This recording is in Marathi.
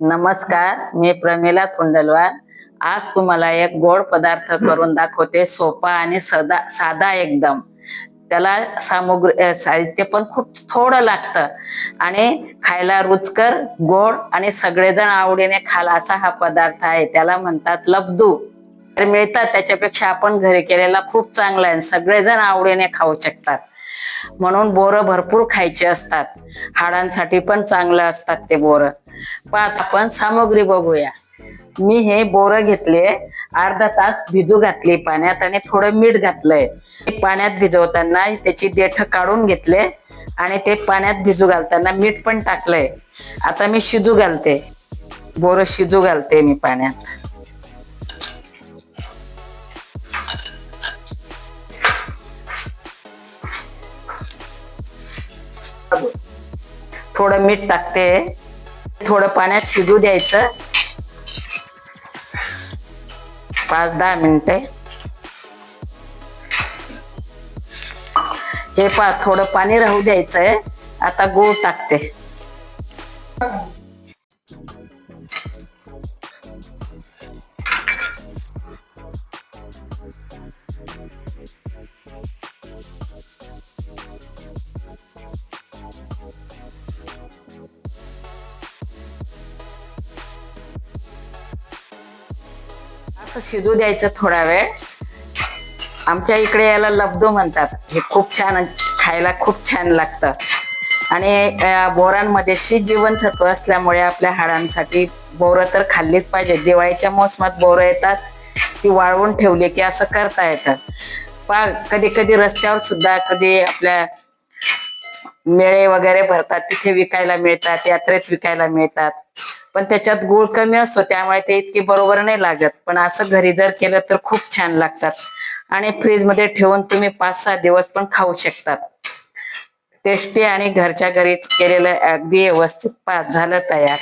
नमस्कार मी प्रमिला कुंडलवार. आज तुम्हाला एक गोड पदार्थ करून दाखवते सोपा आणि सदा साधा एकदम. त्याला सामुग्री साहित्य पण खूप थोडं लागतं. आणि खायला रुचकर गोड आणि सगळेजण आवडीने खाल असा हा पदार्थ आहे. त्याला म्हणतात लब्दू. तर मिळतात त्याच्यापेक्षा आपण घरी केलेला खूप चांगला आहे सगळेजण आवडीने खाऊ शकतात. म्हणून बोरं भरपूर खायचे असतात. हाडांसाठी पण चांगलं असतात ते बोरं. पाहत आपण सामग्री बघूया. मी हे बोरं घेतले अर्धा तास भिजू घातली पाण्यात आणि थोडं मीठ घातलंय. पाण्यात भिजवताना त्याची देठ काढून घेतले आणि ते पाण्यात भिजू घालताना मीठ पण टाकलंय. आता मी शिजू घालते. बोरं शिजू घालते मी पाण्यात. थोडं मीठ टाकते. थोडं पाण्यात शिजू द्यायचं. पाच दहा मिनिटे. हे पा थोडं पाणी राहू द्यायचंय. आता गूळ टाकते. असं शिजू द्यायचं थोडा वेळ. आमच्या इकडे याला लबदो म्हणतात. हे खूप छान खायला खूप छान लागतं. आणि बोरांमध्ये शी जीवनसत्व असल्यामुळे आपल्या हाडांसाठी बोरं तर खाल्लीच पाहिजे दिवाळीच्या मोसमात बोरं येतात ती वाळवून ठेवली की असं करता येतं. पा कधी कधी रस्त्यावर सुद्धा कधी आपल्या मेळे वगैरे भरतात तिथे विकायला मिळतात यात्रेत विकायला मिळतात. पण त्याच्यात गुळ कमी असतो त्यामुळे ते इतके बरोबर नाही लागत. पण असं घरी जर केलं तर खूप छान लागतात. आणि फ्रीजमध्ये ठेवून तुम्ही पाच सहा दिवस पण खाऊ शकतात. टेस्टी आणि घरच्या घरीच केलेलं अगदी व्यवस्थित पाच झालं तयार.